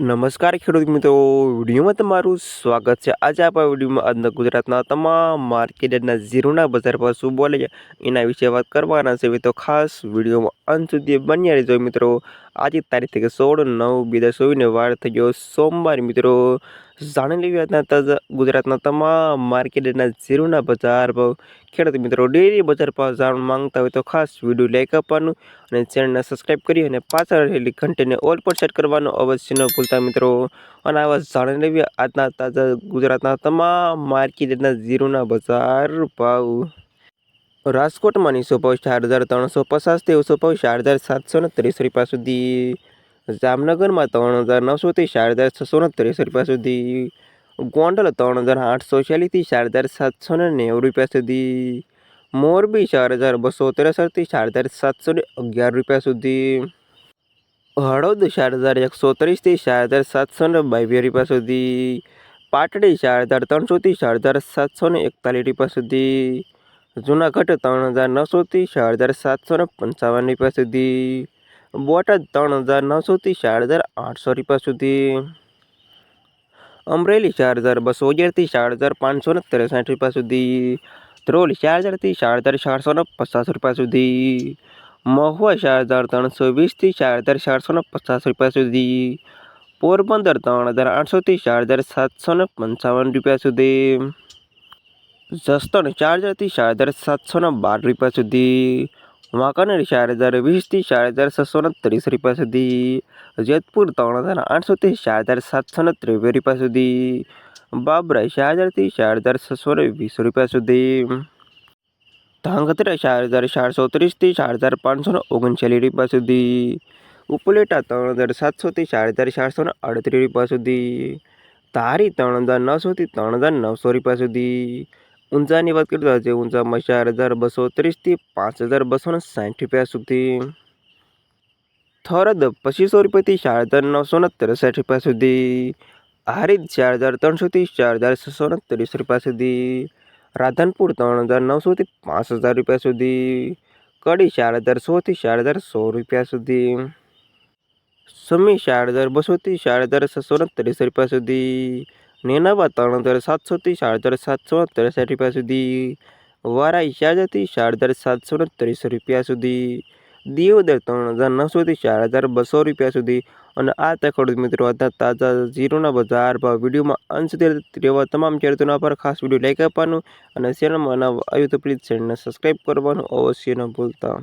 નમસ્કાર ખેડૂત મિત્રો, વિડીયોમાં તમારું સ્વાગત છે. આજે આપણા વિડીયોમાં આજના ગુજરાતના તમામ માર્કેટના ઝીરોના બજાર પર શું બોલે છે એના વિશે વાત કરવાના છે તો ખાસ વિડીયોમાં અંત સુધી બન્યા રહેજો મિત્રો. આજે તારીખ સોળ નવ બે હજાર ચોવીસને વાર થઈ ગયો સોમવાર, મિત્રો. જાણી લેવી આજના તાજા ગુજરાતના તમામ માર્કેટના ઝીરોના બજાર ભાવ. ખેડૂત મિત્રો ડેરી બજાર ભાવ જાણવા માંગતા હોય તો ખાસ વીડિયો લાઈક આપવાનું અને ચેનલને સબસ્ક્રાઈબ કરી અને પાછળ રહેલી ઘંટીને ઓલ પર સેટ કરવાનું અવશ્ય ન ભૂલતા મિત્રો. અને આવા જાણી લેવી આજના તાજા ગુજરાતના તમામ માર્કેટના ઝીરોના બજાર ભાવ. રાજકોટમાં નીસો ભાવ ચાર હજાર ત્રણસો પચાસથી ઓછો ભાવ ચાર હજાર સાતસો ને ત્રીસ રૂપિયા સુધી જામનગરમાં ત્રણ હજાર નવસોથી ચાર હજાર છસો ને ત્રીસ રૂપિયા સુધી ગોંડલ ત્રણ હજાર આઠસો ચાલીસથી ચાર હજાર સાતસો ને નેવું રૂપિયા સુધી મોરબી ચાર હજાર બસો ત્રેસઠથી ચાર હજાર સાતસો ને અગિયાર રૂપિયા સુધી હળદ ચાર હજાર એકસો ત્રીસથી ચાર હજાર સાતસો ને બાવીસ રૂપિયા સુધી પાટડી ચાર હજાર ત્રણસોથી ચાર હજાર સાતસો ને એકતાલીસ રૂપિયા સુધી જુનાગઢ ત્રણ હજાર નવસોથી ચાર હજાર સાતસો ને પંચાવન રૂપિયા સુધી. બોટાદ ત્રણ હજાર નવસોથી ચાર હજાર આઠસો રૂપિયા સુધી. અમરેલી ચાર હજાર બસો અગિયારથી ચાર હજાર પાંચસો ને ત્રેસઠ રૂપિયા સુધી. ધ્રોલ ચાર હજારથી ચાર હજાર ચારસો ને પચાસ રૂપિયા સુધી. મહુવા ચાર હજાર ત્રણસો વીસથી ચાર હજાર ચારસો ને પચાસ રૂપિયા સુધી. પોરબંદર ત્રણ હજાર આઠસોથી ચાર હજાર સાતસો ને પંચાવન રૂપિયા સુધી. જસદણ ચાર હજારથી ચાર હજાર સાતસોના બાર રૂપિયા સુધી વાંકાનેર ચાર હજાર વીસથી ચાર હજાર છસો ને ત્રીસ રૂપિયા સુધી જેતપુર ત્રણ હજાર આઠસોથી ચાર હજાર સાતસો ને ત્રેવીસ રૂપિયા સુધી બાબરા ચાર હજારથી ચાર હજાર છસો ને વીસ રૂપિયા સુધી ધાંગધ્રા ચાર હજાર ચારસો ત્રીસથી ચાર હજાર પાંચસો ને ઓગણચાલીસ રૂપિયા સુધી ઉપલેટા ત્રણ હજાર સાતસોથી ચાર હજાર ચારસો ને અડત્રીસ રૂપિયા સુધી ધારી ત્રણ હજાર નવસોથી ત્રણ હજાર નવસો રૂપિયા સુધી ઊંઝાની વાત કરીએ તો આજે ચાર હજાર બસો ત્રીસથી પાંચ હજાર બસો ને સાઠ રૂપિયા સુધી. થરદ પચીસો રૂપિયાથી ચાર હજાર નવસો ને ત્રેસઠ રૂપિયા સુધી. હારીજ ચાર હજાર ત્રણસોથી ચાર હજાર છસો ને ત્રીસ રૂપિયા સુધી. રાધનપુર ત્રણ હજાર નવસોથી પાંચ હજાર રૂપિયા સુધી. કડી ચાર હજાર સોથી ચાર હજાર સો રૂપિયા સુધી. સમી ચાર હજાર બસોથી ચાર હજાર છસો ને ત્રીસ રૂપિયા સુધી. નેનાવા ત્રણ હજાર સાતસોથી ચાર હજાર સાતસો ત્રેસઠ રૂપિયા સુધી. ચાર હજારથી ચાર હજાર સાતસો ને ત્રીસ રૂપિયા સુધી. દિયોદર ત્રણ હજાર નવસોથી ચાર હજાર બસો રૂપિયા સુધી. અને આ તકડ મિત્રો હતા તાજા ઝીરોના બજાર ભાવ વિડીયોમાં અંશ રહેવા તમામ ખેડૂતોના પર ખાસ વીડિયો લાઈક આપવાનું અને ચેનલમાં નવા આવ્યું તો પ્લીઝ ચેનલને સબસ્ક્રાઈબ કરવાનું અવશ્ય ન ભૂલતા.